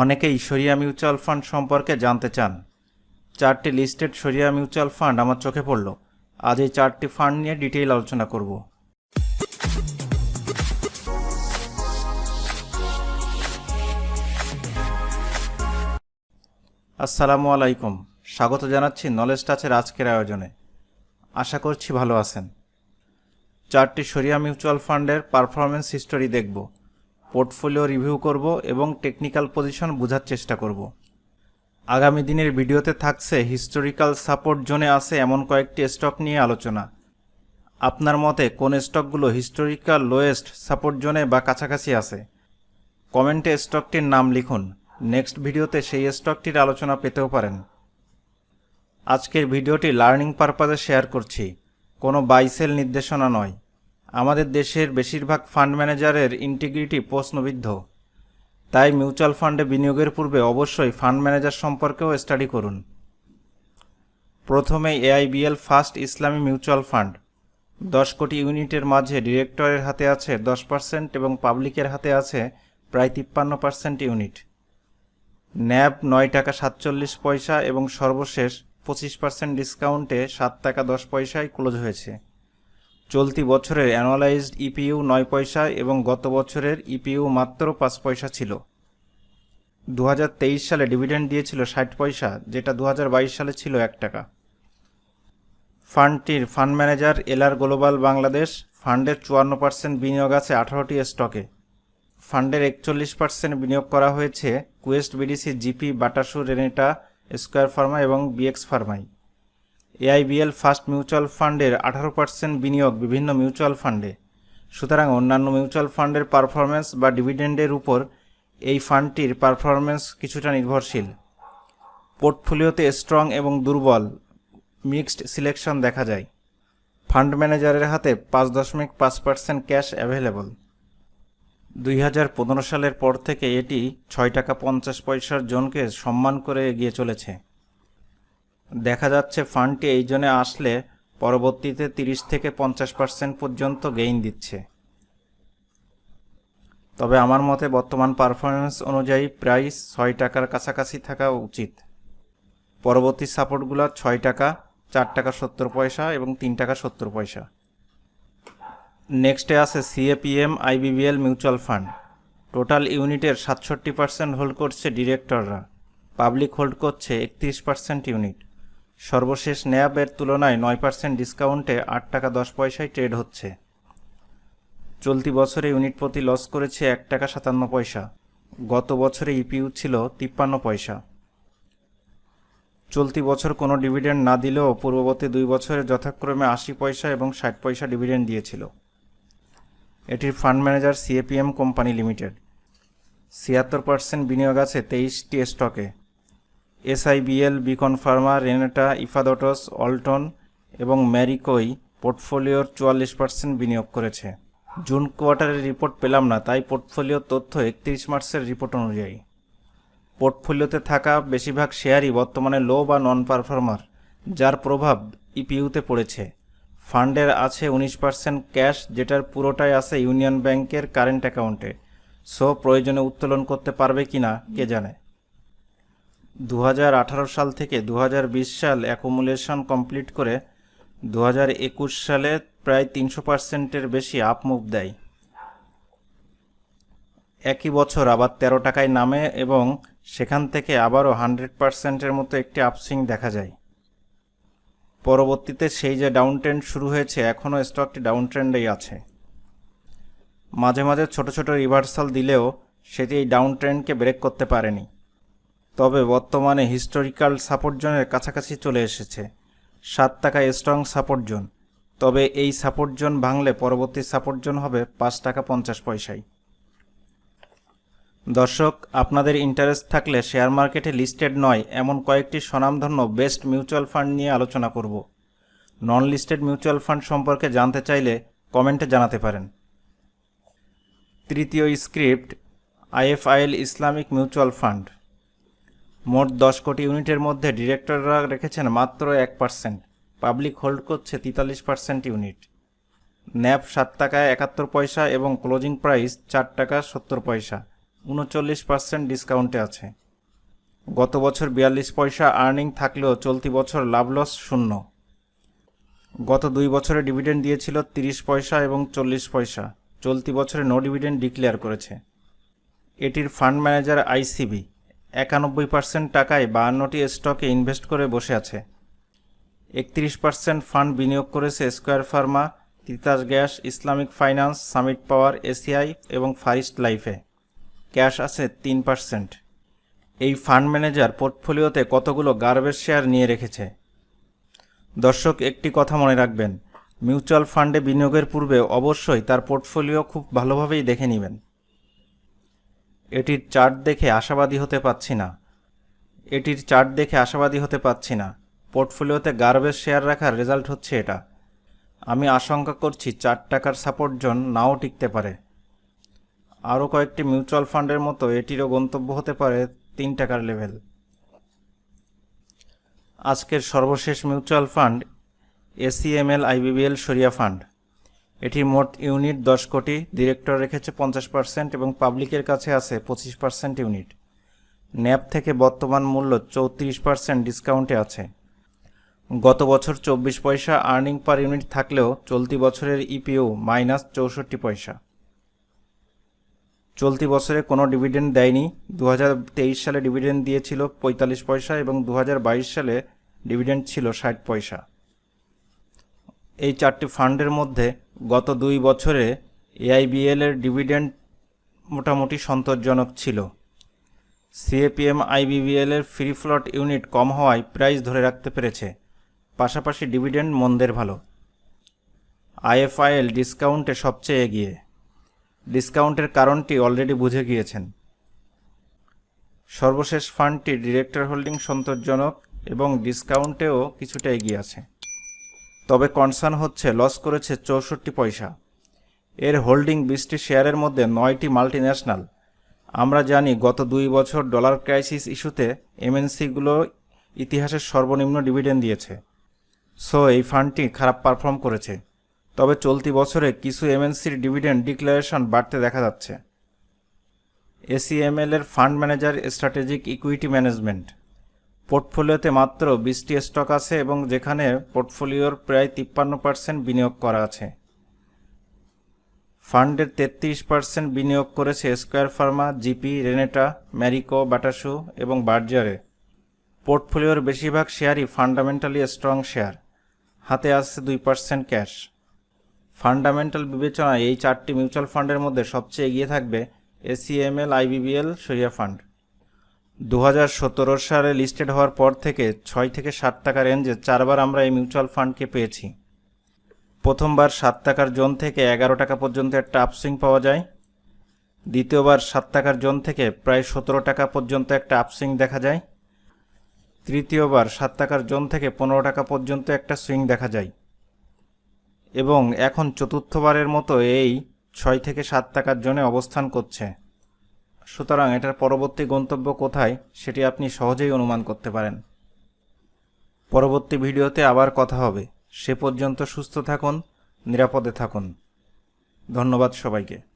অনেকেই শরিয়া mutual fund সম্পর্কে জানতে চান। চারটি লিস্টেড শরিয়া মিউচুয়াল ফান্ড আমার চোখে পড়ল। আজ এই চারটি ফান্ড নিয়ে ডিটেইল আলোচনা করব। আসসালামু আলাইকুম। স্বাগত জানাচ্ছি নলেজ টাচের আজকের আয়োজনে। আশা করছি ভালো আছেন। চারটি শরিয়া মিউচুয়াল ফান্ডের পারফরমেন্স হিস্টোরি দেখব। পোর্টফোলিও রিভিউ করব এবং টেকনিক্যাল পজিশন বোঝার চেষ্টা করব। আগামী দিনের ভিডিওতে থাকছে হিস্টোরিক্যাল সাপোর্ট জোনে আছে এমন কয়েকটি স্টক নিয়ে আলোচনা। আপনার মতে কোন স্টকগুলো হিস্টোরিক্যাল লোয়েস্ট সাপোর্ট জোনে বা কাছাকাছি আছে? কমেন্টে স্টকটির নাম লিখুন। নেক্সট ভিডিওতে সেই স্টকটির আলোচনা পেতেও পারেন। আজকের ভিডিওটি লার্নিং পারপাজে শেয়ার করছি। কোনো বাইসেল নির্দেশনা নয়। আমাদের দেশের বেশিরভাগ ফান্ড ম্যানেজারের ইন্টিগ্রিটি প্রশ্নবিদ্ধ। তাই মিউচুয়াল ফান্ডে বিনিয়োগের পূর্বে অবশ্যই ফান্ড ম্যানেজার সম্পর্কেও স্টাডি করুন। প্রথমে AIBL first Islami mutual fund. দশ কোটি ইউনিটের মাঝে ডিরেক্টরের হাতে আছে দশ পার্সেন্ট এবং পাবলিকের হাতে আছে প্রায় তিপ্পান্ন পার্সেন্ট ইউনিট। ন্যাব নয় টাকা সাতচল্লিশ পয়সা এবং সর্বশেষ পঁচিশ পার্সেন্ট ডিসকাউন্টে সাত টাকা দশ পয়সায় ক্লোজ হয়েছে। চলতি বছরের অ্যানুয়ালাইজড ইপিইউ নয় পয়সা এবং গত বছরের ইপিইউ মাত্র পাঁচ পয়সা ছিল। দু হাজার তেইশ সালে ডিভিডেন্ড দিয়েছিল ষাট পয়সা, যেটা দু হাজার বাইশ সালে ছিল এক টাকা। ফান্ডটির fund manager LR global Bangladesh ফান্ডের চুয়ান্ন পার্সেন্ট বিনিয়োগ আছে আঠারোটি স্টকে। ফান্ডের একচল্লিশ পার্সেন্ট বিনিয়োগ করা হয়েছে Quest BDC GP Bata Shoe Renata Square Pharma এবং বিএক্স ফার্মায়। এআইবিএল ফার্স্ট মিউচুয়াল ফান্ডের আঠারো পার্সেন্ট বিনিয়োগ বিভিন্ন মিউচুয়াল ফান্ডে। সুতরাং অন্যান্য মিউচুয়াল ফান্ডের পারফরমেন্স বা ডিভিডেন্ডের উপর এই ফান্ডটির পারফরমেন্স কিছুটা নির্ভরশীল। পোর্টফোলিওতে স্ট্রং এবং দুর্বল মিক্সড সিলেকশন দেখা যায়। ফান্ড ম্যানেজারের হাতে পাঁচ দশমিক পাঁচ পার্সেন্ট ক্যাশ অ্যাভেলেবল। দুই হাজার পনেরো সালের পর থেকে এটি ছয় টাকা পঞ্চাশ পয়সার জনকে সম্মান করে এগিয়ে চলেছে। দেখা যাচ্ছে ফান্ডটি এই জন্য আসলে পরবর্তীতে তিরিশ থেকে পঞ্চাশ পার্সেন্ট পর্যন্ত গেইন দিচ্ছে। তবে আমার মতে বর্তমান পারফরমেন্স অনুযায়ী প্রাইস ছয় টাকার কাছাকাছি থাকা উচিত। পরবর্তী সাপোর্টগুলো ছয় টাকা, চার টাকা সত্তর পয়সা এবং তিন টাকা সত্তর পয়সা। নেক্সটে আছে CAPM IBBL mutual fund total ইউনিটের সাতষট্টি পার্সেন্ট হোল্ড করছে ডিরেক্টররা পাবলিক হোল্ড করছে একত্রিশ পার্সেন্ট ইউনিট সর্বশেষ ন্যাবের তুলনায় নয় পার্সেন্ট ডিসকাউন্টে আট টাকা দশ পয়সায় ট্রেড হচ্ছে। চলতি বছরে ইউনিট প্রতি লস করেছে এক টাকা সাতান্ন পয়সা। গত বছরে ইপিইউ ছিল তিপ্পান্ন পয়সা। চলতি বছর কোনো ডিভিডেন্ড না দিলেও পূর্ববর্তী দুই বছরে যথাক্রমে আশি পয়সা এবং ষাট পয়সা ডিভিডেন্ড দিয়েছিল। এটির fund manager CAPM company limited. ছিয়াত্তর পার্সেন্ট বিনিয়োগ আছে তেইশটি স্টকে। এসআইবিএল, বিকন ফার্মা, রেনেটা, ইফাদটস, অল্টন এবং ম্যারিকোই পোর্টফোলিওর চুয়াল্লিশ পার্সেন্ট বিনিয়োগ করেছে। জুন কোয়ার্টারের রিপোর্ট পেলাম না, তাই পোর্টফোলিওর তথ্য একত্রিশ মার্চের রিপোর্ট অনুযায়ী। পোর্টফোলিওতে থাকা বেশিরভাগ শেয়ারই বর্তমানে লো বা নন পারফর্মার যার প্রভাব ইপিইউতে পড়েছে। ফান্ডের আছে উনিশ পার্সেন্ট ক্যাশ, যেটার পুরোটাই আছে ইউনিয়ন ব্যাংকের কারেন্ট অ্যাকাউন্টে। সো প্রয়োজনে উত্তোলন করতে পারবে কি না কে জানে। দু হাজার আঠারো সাল থেকে দু হাজার বিশ সাল অ্যাকুমুলেশন কমপ্লিট করে দু হাজার একুশ সালে প্রায় তিনশো পার্সেন্টের বেশি আপ মুভ দেয়। একই বছর আবার তেরো টাকায় নামে এবং সেখান থেকে আবারও হান্ড্রেড পার্সেন্টের মতো একটি আপসুইং দেখা যায়। পরবর্তীতে সেই যে ডাউন ট্রেন্ড শুরু হয়েছে, এখনও স্টকটি ডাউন ট্রেন্ডেই আছে। মাঝে মাঝে ছোট ছোট রিভার্সাল দিলেও সেটি এই ডাউন ট্রেন্ডকে ব্রেক করতে পারেনি। তবে বর্তমানে হিস্টোরিক্যাল সাপোর্ট জোনের কাছাকাছি চলে এসেছে। সাত টাকা স্ট্রং সাপোর্ট জোন। তবে এই সাপোর্ট জোন ভাঙলে পরবর্তী সাপোর্ট জোন হবে পাঁচ টাকা পঞ্চাশ পয়সায়। দর্শক, আপনাদের ইন্টারেস্ট থাকলে শেয়ার মার্কেটে লিস্টেড নয়, এমন কয়েকটি স্বনামধন্য বেস্ট মিউচুয়াল ফান্ড নিয়ে আলোচনা করব। নন লিস্টেড মিউচুয়াল ফান্ড সম্পর্কে জানতে চাইলে কমেন্টে জানাতে পারেন। তৃতীয় script IFIL Islamic mutual fund মোট দশ কোটি ইউনিটের মধ্যে ডিরেক্টররা রেখেছেন মাত্র এক পার্সেন্ট। পাবলিক হোল্ড করছে তেতাল্লিশ পার্সেন্ট ইউনিট। ন্যাপ সাত টাকা একাত্তর পয়সা এবং ক্লোজিং প্রাইস চার টাকা সত্তর পয়সা। উনচল্লিশ পার্সেন্ট ডিসকাউন্টে আছে। গত বছর বিয়াল্লিশ পয়সা আর্নিং থাকলেও চলতি বছর লাভ লস শূন্য। গত দুই বছরে ডিভিডেন্ড দিয়েছিল তিরিশ পয়সা এবং চল্লিশ পয়সা। চলতি বছরে নো ডিভিডেন্ড ডিক্লেয়ার করেছে। এটির ফান্ড ম্যানেজার আইসিবি। একানব্বই পার্সেন্ট টাকায় বাহান্নটি স্টকে ইনভেস্ট করে বসে আছে। একত্রিশ পার্সেন্ট ফান্ড বিনিয়োগ করেছে Square Pharma, Titas gas, Islamic finance, Summit power, ACI এবং ফারিস্ট লাইফে। ক্যাশ আছে তিন পার্সেন্ট এই ফান্ড ম্যানেজার পোর্টফোলিওতে কতগুলো গার্বেজ শেয়ার নিয়ে রেখেছে? দর্শক, একটি কথা মনে রাখবেন, মিউচুয়াল ফান্ডে বিনিয়োগের পূর্বে অবশ্যই তার পোর্টফোলিও খুব ভালোভাবেই দেখে নেবেন। এটির চার্ট দেখে আশাবাদী হতে পাচ্ছি না। এটির চার্ট দেখে আশাবাদী হতে পাচ্ছি না। পোর্টফোলিওতে গার্বেজ শেয়ার রাখার রেজাল্ট হচ্ছে এটা। আমি আশঙ্কা করছি চার টাকার সাপোর্ট জোন নাও টিকতে পারে। আরও কয়েকটি মিউচুয়াল ফান্ডের মতো এটিরও গন্তব্য হতে পারে তিন টাকার লেভেল। আজকের সর্বশেষ মিউচুয়াল ফান্ড এসিএমএল আইবিবিএল সরিয়া ফান্ড। এটির মোট ইউনিট দশ কোটি। ডিরেক্টর রেখেছে পঞ্চাশ পার্সেন্ট এবং পাবলিকের কাছে আছে পঁচিশ পার্সেন্ট ইউনিট। ন্যাপ থেকে বর্তমান মূল্য চৌত্রিশ পার্সেন্ট ডিসকাউন্টে আছে। গত বছর চব্বিশ পয়সা আর্নিং পার ইউনিট থাকলেও চলতি বছরের ইপিও মাইনাস চৌষট্টি পয়সা। চলতি বছরে কোনো ডিভিডেন্ড দেয়নি। দু হাজার তেইশ সালে ডিভিডেন্ড দিয়েছিল পঁয়তাল্লিশ পয়সা এবং দু হাজার বাইশ সালে ডিভিডেন্ড ছিল ষাট পয়সা। এই চারটি ফান্ডের মধ্যে গত দুই বছরে এআইবিএল এর ডিভিডেন্ড মোটামুটি সন্তোষজনক ছিল। সিএপিএম আইবিবিএল এর ফ্রি ফ্লট ইউনিট কম হওয়ায় প্রাইস ধরে রাখতে পেরেছে, পাশাপাশি ডিভিডেন্ড মন্দের ভালো। আইএফআইএল ডিসকাউন্টে সবচেয়ে এগিয়ে। ডিসকাউন্টের কারণটি অলরেডি বুঝে গিয়েছেন। সর্বশেষ ফান্ডটি ডিরেক্টর হোল্ডিং সন্তোষজনক এবং ডিসকাউন্টেও কিছুটা এগিয়ে আছে। তবে কনসার্ন হচ্ছে লস করেছে চৌষট্টি পয়সা। এর হোল্ডিং বিশটি শেয়ারের মধ্যে নয়টি মাল্টিন্যাশনাল আমরা জানি গত দুই বছর ডলার ক্রাইসিস ইস্যুতে এমএনসিগুলো ইতিহাসের সর্বনিম্ন ডিভিডেন্ড দিয়েছে। সো এই ফান্ডটি খারাপ পারফর্ম করেছে। তবে চলতি বছরে কিছু এমএনসির ডিভিডেন্ড ডিক্লারেশন বাড়তে দেখা যাচ্ছে। এসিএমএল এর fund manager strategic equity management পোর্টফোলিওতে মাত্র বিশটি স্টক আছে এবং যেখানে পোর্টফোলিওর প্রায় তিপ্পান্ন পার্সেন্ট বিনিয়োগ করা আছে। ফান্ডের তেত্রিশ পার্সেন্ট বিনিয়োগ করেছে Square pharma, GP, Renata, Marico, Bata shoe এবং বার্জারে। পোর্টফোলিওর বেশিরভাগ শেয়ারই ফান্ডামেন্টালি স্ট্রং শেয়ার, হাতে আসছে দুই পার্সেন্ট ক্যাশ। ফান্ডামেন্টাল বিবেচনায় এই চারটি মিউচুয়াল ফান্ডের মধ্যে সবচেয়ে এগিয়ে থাকবে এসিএমএল, আইবিবিএল সরিয়া ফান্ড। দু হাজার সতেরো সালে লিস্টেড হওয়ার পর থেকে ছয় থেকে সাত টাকা রেঞ্জে চারবার আমরা এই মিউচুয়াল ফান্ডকে পেয়েছি। প্রথমবার সাত টাকার জোন থেকে এগারো টাকা পর্যন্ত একটা আপসুইং পাওয়া যায়। দ্বিতীয়বার সাত টাকার জোন থেকে প্রায় সতেরো টাকা পর্যন্ত একটা আপসুইং দেখা যায়। তৃতীয়বার সাত টাকার জোন থেকে পনেরো টাকা পর্যন্ত একটা সুইং দেখা যায়। এবং এখন চতুর্থবারের মতো এই ছয় থেকে সাত টাকার জোনে অবস্থান করছে। সুতরাং এটার পরবর্তী গন্তব্য কোথায়, সেটি আপনি সহজেই অনুমান করতে পারেন। পরবর্তী ভিডিওতে আবার কথা হবে। সে পর্যন্ত সুস্থ থাকুন, নিরাপদে থাকুন। ধন্যবাদ সবাইকে।